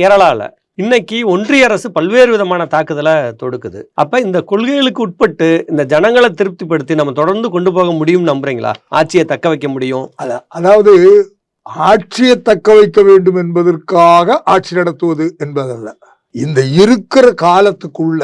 கேரளாவில் இன்னைக்கு ஒன்றிய அரசு பல்வேறு விதமான தாக்குதலை தொடுக்குது. அப்ப இந்த கொள்கைகளுக்கு உட்பட்டு இந்த ஜனங்களை திருப்திப்படுத்தி நம்ம தொடர்ந்து கொண்டு போக முடியும் நம்புறீங்களா? ஆட்சியை தக்க வைக்க முடியும்? அதாவது ஆட்சியை தக்க வைக்க வேண்டும் என்பதற்காக ஆட்சி நடத்துவது என்பதல்ல. இந்த இருக்கிற காலத்துக்குள்ள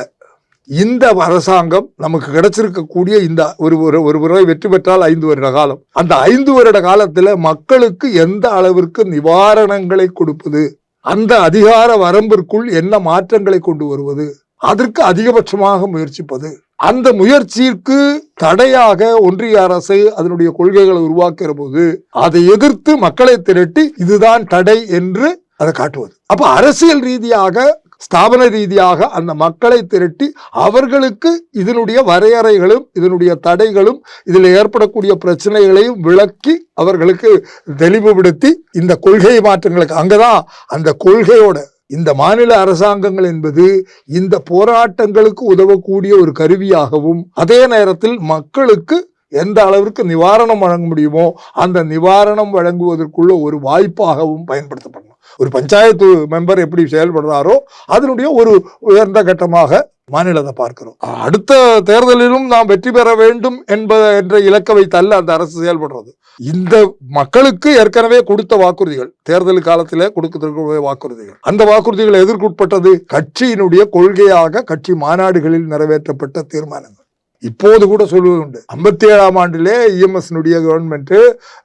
இந்த அரசாங்கம் நமக்கு கிடைச்சிருக்கக்கூடிய இந்த ஒரு ஒரு ஒரு முறை வெற்றி பெற்றால் ஐந்து வருட காலம். அந்த ஐந்து வருட காலத்தில் மக்களுக்கு எந்த அளவிற்கு நிவாரணங்களை கொடுப்பது? அந்த அதிகார வரம்பிற்குள் என்ன மாற்றங்களை கொண்டு வருவது? அதற்கு அதிகபட்சமாக முயற்சிப்பது. அந்த முயற்சிக்கு தடையாக ஒன்றிய அரசு அதனுடைய கொள்கைகளை உருவாக்குற போது அதை எதிர்த்து மக்களை திரட்டி இதுதான் தடை என்று அதை காட்டுவது. அப்ப அரசியல் ரீதியாக ஸ்தாபன ரீதியாக அந்த மக்களை திரட்டி அவர்களுக்கு இதனுடைய வரையறைகளும் இதனுடைய தடைகளும் இதில் ஏற்படக்கூடிய பிரச்சனைகளையும் விளக்கி அவர்களுக்கு தெளிவுபடுத்தி இந்த கொள்கை மாற்றங்களுக்கு அங்கதான் அந்த கொள்கையோட இந்த மாநில அரசாங்கங்கள் என்பது இந்த போராட்டங்களுக்கு உதவக்கூடிய ஒரு கருவியாகவும் அதே நேரத்தில் மக்களுக்கு எந்த அளவிற்கு நிவாரணம் வழங்க முடியுமோ அந்த நிவாரணம் வழங்குவதற்குள்ள ஒரு வாய்ப்பாகவும் பயன்படுத்தப்படணும். ஒரு பஞ்சாயத்து மெம்பர் எப்படி செயல்படுறாரோ அதனுடைய ஒரு உயர்ந்த கட்டமாக மாநிலத்தை பார்க்கிறோம். அடுத்த தேர்தலிலும் நாம் வெற்றி பெற வேண்டும் என்ப என்ற இலக்கை வைத்தல்ல அந்த அரசு செயல்படுறது. இந்த மக்களுக்கு ஏற்கனவே கொடுத்த வாக்குறுதிகள் தேர்தல் காலத்தில் கொடுக்கக்கூடிய வாக்குறுதிகள் அந்த வாக்குறுதிகள் எதற்குட்பட்டது கட்சியினுடைய கொள்கையாக கட்சி மாநாடுகளில் நிறைவேற்றப்பட்ட தீர்மானங்கள். இப்போது கூட சொல்வது உண்டு. ஐம்பத்தி ஏழாம் ஆண்டிலே இஎம்எஸ்னுடைய கவர்மெண்ட்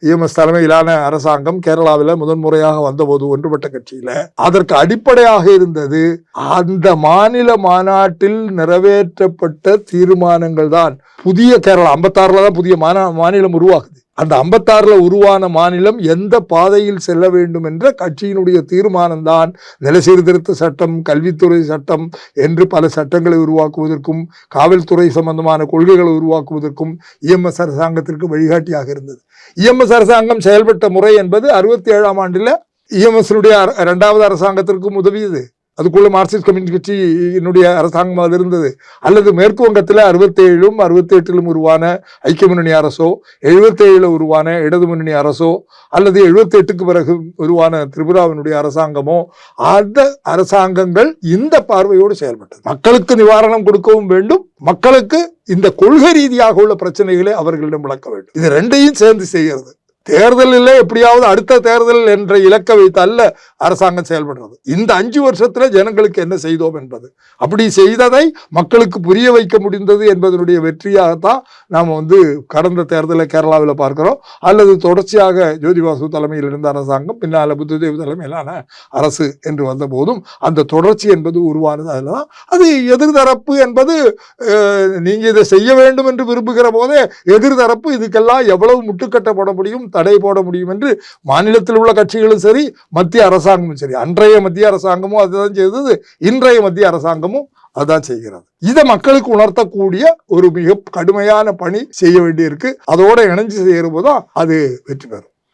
இஎம்எஸ் தலைமையிலான அரசாங்கம் கேரளாவில் முதன்முறையாக வந்தபோது ஒன்றுபட்ட கட்சியில. அதற்கு அடிப்படையாக இருந்தது அந்த மாநில மாநாட்டில் நிறைவேற்றப்பட்ட தீர்மானங்கள் தான் புதிய கேரளா ஐம்பத்தாறில் தான் புதிய மாநா மாநிலம் உருவாகுது. அந்த ஐம்பத்தாறில் உருவான மாநிலம் எந்த பாதையில் செல்ல வேண்டும் என்ற கட்சியினுடைய தீர்மானம்தான் நில சீர்திருத்த சட்டம் கல்வித்துறை சட்டம் என்று பல சட்டங்களை உருவாக்குவதற்கும் காவல்துறை சம்பந்தமான கொள்கைகளை உருவாக்குவதற்கும் இஎம்எஸ் அரசாங்கத்திற்கு வழிகாட்டியாக இருந்தது. இஎம்எஸ் அரசாங்கம் செயல்பட்ட முறை என்பது அறுபத்தி ஏழாம் ஆண்டில் இஎம்எஸ்னுடைய இரண்டாவது அரசாங்கத்திற்கும் உதவியது. அதுக்குள்ள மார்க்சிஸ்ட் கம்யூனிஸ்ட் என்னுடைய அரசாங்கம் அது இருந்தது. அல்லது மேற்கு வங்கத்தில் அறுபத்தேழிலும் அறுபத்தி எட்டிலும் உருவான ஐக்கிய முன்னணி அரசோ எழுபத்தேழில் உருவான இடது முன்னணி அரசோ அல்லது எழுபத்தி எட்டுக்கு பிறகு உருவான திரிபுராவினுடைய அரசாங்கமோ அந்த அரசாங்கங்கள் இந்த பார்வையோடு செயல்பட்டது. மக்களுக்கு நிவாரணம் கொடுக்கவும் வேண்டும். மக்களுக்கு இந்த கொள்கை ரீதியாக உள்ள பிரச்சனைகளை அவர்களிடம் விளக்க வேண்டும். இது ரெண்டையும் சேர்ந்து செய்கிறது. தேர்தலில் எப்படியாவது அடுத்த தேர்தல் என்ற இலக்கை வைத்து அல்ல அரசாங்கம் செயல்படுறது. இந்த அஞ்சு வருஷத்தில் ஜனங்களுக்கு என்ன செய்தோம் என்பது. அப்படி செய்ததை மக்களுக்கு புரிய வைக்க முடிந்தது என்பதனுடைய வெற்றியாகத்தான் நாம் வந்து கடந்த தேர்தலை கேரளாவில் பார்க்கிறோம். அல்லது தொடர்ச்சியாக ஜோதிபாசு தலைமையில் இருந்த அரசாங்கம் பின்னால் புத்ததேவ் தலைமையிலான அரசு என்று வந்த போதும் அந்த தொடர்ச்சி என்பது உருவானது அதில் தான் அது எதிர்தரப்பு என்பது நீங்கள் இதை செய்ய வேண்டும் என்று விரும்புகிற போதே எதிர்தரப்பு இதுக்கெல்லாம் எவ்வளவு முட்டுக்கட்டப்பட முடியும்? தடை போட முடியும் என்று மாநிலத்தில் உள்ள கட்சிகளும் சரி மத்திய அரசாங்கமும் சரி. அன்றைய மத்திய அரசாங்கமும் அதுதான் செய்தது. இன்றைய மத்திய அரசாங்கமும் அதான் செய்கிறது. இதை மக்களுக்கு உணர்த்தக்கூடிய ஒரு மிக கடுமையான பணி செய்ய வேண்டியிருக்கு. அதோட இணைஞ்சு செய்யற போதுதான் அது வெற்றி பெறும்.